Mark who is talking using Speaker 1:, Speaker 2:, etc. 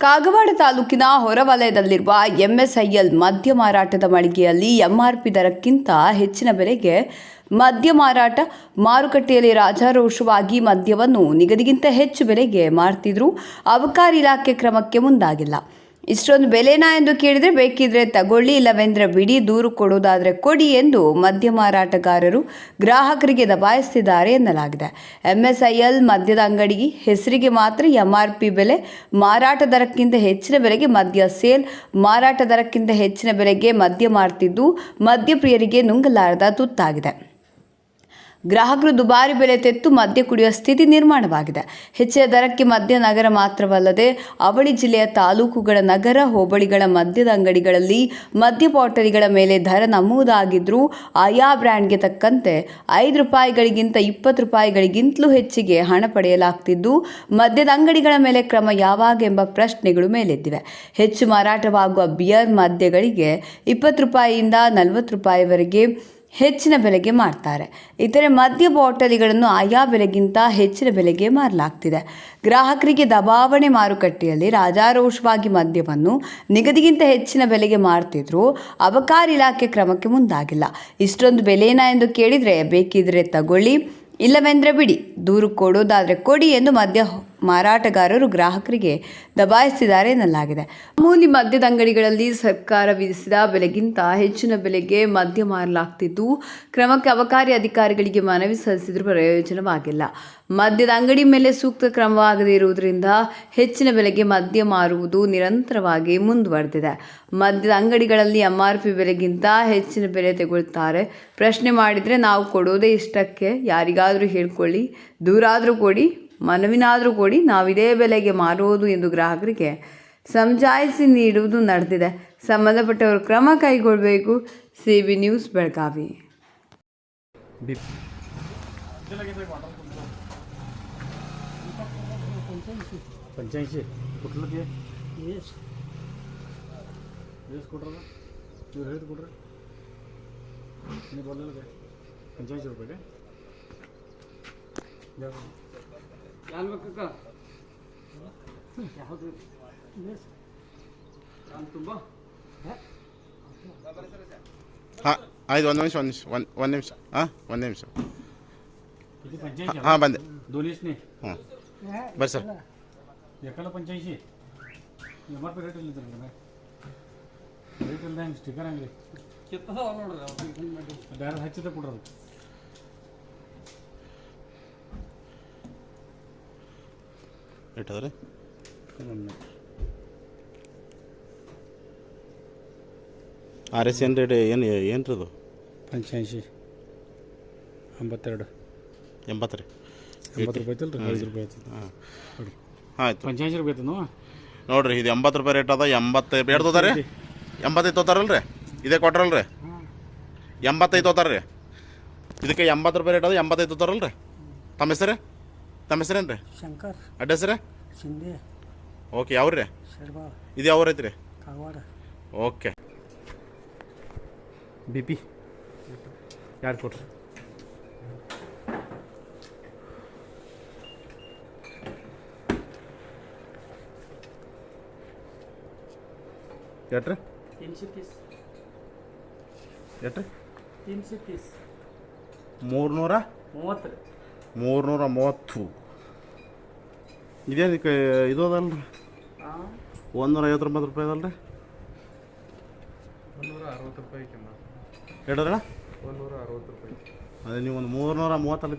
Speaker 1: ಕಾಗವಾಡ ತಾಲೂಕಿನ ಹೊರವಲಯದಲ್ಲಿರುವ ಎಂಎಸ್ಐಎಲ್ ಮದ್ಯ ಮಾರಾಟದ ಮಳಿಗೆಯಲ್ಲಿ ಎಂಆರ್ಪಿ ದರಕ್ಕಿಂತ ಹೆಚ್ಚಿನ ಬೆಲೆಗೆ ಮದ್ಯ ಮಾರಾಟ, ಮಾರುಕಟ್ಟೆಯಲ್ಲಿ ರಾಜಾರೋಷವಾಗಿ ಮದ್ಯವನ್ನು ನಿಗದಿಗಿಂತ ಹೆಚ್ಚು ಬೆಲೆಗೆ ಮಾರ್ತಿದ್ರು. ಅಬಕಾರಿ ಇಲಾಖೆ ಕ್ರಮಕ್ಕೆ ಮುಂದಾಗಿಲ್ಲ. ಇಷ್ಟೊಂದು ಬೆಲೆನಾ ಎಂದು ಕೇಳಿದರೆ ಬೇಕಿದ್ರೆ ತಗೊಳ್ಳಿ, ಇಲ್ಲವೆಂದರೆ ಬಿಡಿ, ದೂರು ಕೊಡುವುದಾದರೆ ಕೊಡಿ ಎಂದು ಮದ್ಯ ಮಾರಾಟಗಾರರು ಗ್ರಾಹಕರಿಗೆ ದಬಾಯಿಸುತ್ತಿದ್ದಾರೆ ಎನ್ನಲಾಗಿದೆ. ಎಂಎಸ್ಐಎಲ್ ಮದ್ಯದ ಅಂಗಡಿ ಹೆಸರಿಗೆ ಮಾತ್ರ ಎಂಆರ್ಪಿ ಬೆಲೆ, ಮಾರಾಟ ದರಕ್ಕಿಂತ ಹೆಚ್ಚಿನ ಬೆಲೆಗೆ ಮದ್ಯ ಸೇಲ್, ಮಾರಾಟ ದರಕ್ಕಿಂತ ಹೆಚ್ಚಿನ ಬೆಲೆಗೆ ಮದ್ಯ ಮಾರ್ತಿದ್ದು ಮದ್ಯಪ್ರಿಯರಿಗೆ ನುಂಗಲಾರದ ತುತ್ತಾಗಿದೆ. ಗ್ರಾಹಕರು ದುಬಾರಿ ಬೆಲೆ ತೆತ್ತು ಮದ್ಯ ಕುಡಿಯುವ ಸ್ಥಿತಿ ನಿರ್ಮಾಣವಾಗಿದೆ. ಹೆಚ್ಚಿನ ದರಕ್ಕೆ ಮದ್ಯ ನಗರ ಮಾತ್ರವಲ್ಲದೆ ಅವಳಿ ಜಿಲ್ಲೆಯ ತಾಲೂಕುಗಳ ನಗರ, ಹೋಬಳಿಗಳ ಮದ್ಯದ ಅಂಗಡಿಗಳಲ್ಲಿ ಮದ್ಯ ಬಾಟಲಿಗಳ ಮೇಲೆ ದರ ನಮ್ಮುವುದಾಗಿದ್ದರೂ ಆಯಾ ಬ್ರ್ಯಾಂಡ್ಗೆ ತಕ್ಕಂತೆ ಐದು ರೂಪಾಯಿಗಳಿಗಿಂತ ಇಪ್ಪತ್ತು ರೂಪಾಯಿಗಳಿಗಿಂತಲೂ ಹೆಚ್ಚಿಗೆ ಹಣ ಪಡೆಯಲಾಗ್ತಿದ್ದು, ಮದ್ಯದ ಅಂಗಡಿಗಳ ಮೇಲೆ ಕ್ರಮ ಯಾವಾಗ ಎಂಬ ಪ್ರಶ್ನೆಗಳು ಮೇಲೆದ್ದಿವೆ. ಹೆಚ್ಚು ಮಾರಾಟವಾಗುವ ಬಿಯರ್ ಮದ್ಯಗಳಿಗೆ ಇಪ್ಪತ್ತು ರೂಪಾಯಿಯಿಂದ ನಲವತ್ತು ರೂಪಾಯಿವರೆಗೆ ಹೆಚ್ಚಿನ ಬೆಲೆಗೆ ಮಾರ್ತಾರೆ. ಇತರೆ ಮದ್ಯ ಬಾಟಲಿಗಳನ್ನು ಆಯಾ ಬೆಲೆಗಿಂತ ಹೆಚ್ಚಿನ ಬೆಲೆಗೆ ಮಾರಲಾಗ್ತಿದೆ. ಗ್ರಾಹಕರಿಗೆ ದಬಾವಣೆ ಮಾರುಕಟ್ಟೆಯಲ್ಲಿ ರಾಜಾರೋಷವಾಗಿ ಮದ್ಯವನ್ನು ನಿಗದಿಗಿಂತ ಹೆಚ್ಚಿನ ಬೆಲೆಗೆ ಮಾರ್ತಿದ್ರು ಅಬಕಾರಿ ಇಲಾಖೆ ಕ್ರಮಕ್ಕೆ ಮುಂದಾಗಿಲ್ಲ. ಇಷ್ಟೊಂದು ಬೆಲೆನಾ ಎಂದು ಕೇಳಿದರೆ ಬೇಕಿದ್ರೆ ತಗೊಳ್ಳಿ, ಇಲ್ಲವೆಂದರೆ ಬಿಡಿ. ದೂರು ಕೊಡೋದಾದರೆ ಕೊಡಿ ಎಂದು ಮದ್ಯ ಮಾರಾಟಗಾರರು ಗ್ರಾಹಕರಿಗೆ ದಬಾಯಿಸಿದ್ದಾರೆ ಎನ್ನಲಾಗಿದೆ. ಮಾಮೂಲಿ ಮದ್ಯದ ಅಂಗಡಿಗಳಲ್ಲಿ ಸರ್ಕಾರ ವಿಧಿಸಿದ ಬೆಲೆಗಿಂತ ಹೆಚ್ಚಿನ ಬೆಲೆಗೆ ಮದ್ಯ ಮಾರಲಾಗ್ತಿದ್ದು, ಕ್ರಮಕ್ಕೆ ಅಬಕಾರಿ ಅಧಿಕಾರಿಗಳಿಗೆ ಮನವಿ ಸಲ್ಲಿಸಿದರೂ ಪ್ರಯೋಜನವಾಗಿಲ್ಲ. ಮದ್ಯದ ಅಂಗಡಿ ಮೇಲೆ ಸೂಕ್ತ ಕ್ರಮವಾಗದೇ ಇರುವುದರಿಂದ ಹೆಚ್ಚಿನ ಬೆಲೆಗೆ ಮದ್ಯ ಮಾರುವುದು ನಿರಂತರವಾಗಿ ಮುಂದುವರೆದಿದೆ. ಮದ್ಯದ ಅಂಗಡಿಗಳಲ್ಲಿ ಎಂ ಆರ್ ಪಿ ಬೆಲೆಗಿಂತ ಹೆಚ್ಚಿನ ಬೆಲೆ ತೆಗೊಳ್ತಾರೆ. ಪ್ರಶ್ನೆ ಮಾಡಿದರೆ ನಾವು ಕೊಡೋದೇ ಇಷ್ಟಕ್ಕೆ ಯಾರಿಗಾದರೂ ಹೇಳ್ಕೊಳ್ಳಿ, ದೂರಾದರೂ ಕೊಡಿ. ಮನವಿನಾದರೂ ಕೊಡಿ ನಾವಿದೇ ಬೆಲೆಗೆ ಮಾರುವುದು ಎಂದು ಗ್ರಾಹಕರಿಗೆ ಸಮಜಾಯಿಸಿ ನೀಡುವುದು ನಡೆದಿದೆ ಸಂಬಂಧಪಟ್ಟವರು ಕ್ರಮ ಕೈಗೊಳ್ಳಬೇಕು C B news Belagavi
Speaker 2: beep पंच्याऐंशी कुठलं ते येस येस कुठं तू ಹೇಳಿದ್ कुठं मी बोललेलं काय पंच्याऐंशी रुपये काय द्या बरं.
Speaker 3: ಹಾಂ ಆಯ್ತು ಒಂದು ನಿಮಿಷ ಒಂದು ನಿಮಿಷ ಒಂದು ಒಂದು ನಿಮಿಷ ಹಾಂ ಒಂದು ನಿಮಿಷ
Speaker 2: किती पंच्याऐंशी
Speaker 3: ಹಾಂ ಬಂದೆ
Speaker 2: दोन्हीच
Speaker 3: ಹ್ಞೂ ಬರ್ರಿ ಸರ್
Speaker 2: एकाला पंच्याऐंशी एम आर पी ರೇಟ್ ಇಲ್ಲ ನಿಮಗೆ ರೇಟ್ ಇಲ್ಲ ಹೆಂಗೆ ಸ್ಟಿಕರ್ ಹಂಗೆ ಡೈರೆಕ್ಟ್ ಹಚ್ಚಿದ ಕೊಡ್ರಿ
Speaker 3: ಇಟ್ಟಿದ್ದಾರೆ ಆರ್ ಎಸ್ ಹಂಡ್ರೆಡ್ ಏನು ಏನು ರೀ ಅದು?
Speaker 2: ಪಂಚಾಯಶಿ ಎಂಬತ್ತೆರಡು.
Speaker 3: ಎಂಬತ್ತು ರೀ
Speaker 2: ಎಂಬತ್ತು ರೂಪಾಯಿ ಐತಲ್ಲ ಐದು ರೂಪಾಯಿ ಐತಿ
Speaker 3: ಹಾಂ. ಆಯ್ತು.
Speaker 2: ಪಂಚಾಯಶಿ ರೂಪಾಯಿ ಐತನು
Speaker 3: ನೋಡಿರಿ ಇದು ಎಂಬತ್ತು ರೂಪಾಯಿ ರೇಟ್ ಅದ ಎಂಬತ್ತು ಎರಡು ತೋತಾರೆ ಎಂಬತ್ತೈದು ತೋತಾರಲ್ಲ ರೀ ಇದೇ ಕೊಟ್ರಲ್ಲ ರೀ ಎಂಬತ್ತೈದು ತೋತಾರೆ ರೀ ಇದಕ್ಕೆ ಎಂಬತ್ತು ರೂಪಾಯಿ ರೇಟ್ ಅದ ಎಂಬತ್ತೈದು ತೋತಾರಲ್ಲ ರೀ ತಮ್ಮ ಹೆಸರು? ತಮ್ಮ ಹೆಸರೇನ್ ರೀ
Speaker 4: ಶಂಕರ್.
Speaker 3: ಅಡ್ರೆಸ್ ರೀ
Speaker 4: ಶಿಂದೆ.
Speaker 3: ಓಕೆ ಯಾವ
Speaker 4: ಶರ್ಬಾ
Speaker 3: ಇದು ಯಾವ ಐತ್ರಿ?
Speaker 4: ಕಾಗವಾಡ
Speaker 3: ಓಕೆ.
Speaker 2: ಬಿ ಪಿ ಯಾರು ಕೊಡ್ರಿ
Speaker 3: ಎಟ್ರಿ ಎಟ್ರಿ ಮೂರ್ನೂರ?
Speaker 4: ಮೂವತ್ತು.
Speaker 3: ಮೂರ್ನೂರ ಮೂವತ್ತು. ಇದೇನು ಇದು ಅದಲ್ರಿ? ಒಂದೂರ ಐವತ್ತು ರೂಪಾಯಿ ರೂಪಾಯಿ ಅದಲ್ರಿ
Speaker 5: ಒಂದೂರ ಅರವತ್ತು ರೂಪಾಯಿ
Speaker 3: ಹೇಳಿದ್ರಣ್ಣ
Speaker 5: ಒಂದೂರ ಅರವತ್ತು ರೂಪಾಯಿ.
Speaker 3: ಅದೇ ನೀವು ಒಂದು ಮೂರ್ನೂರ ಮೂವತ್ತಲ್ಲಿ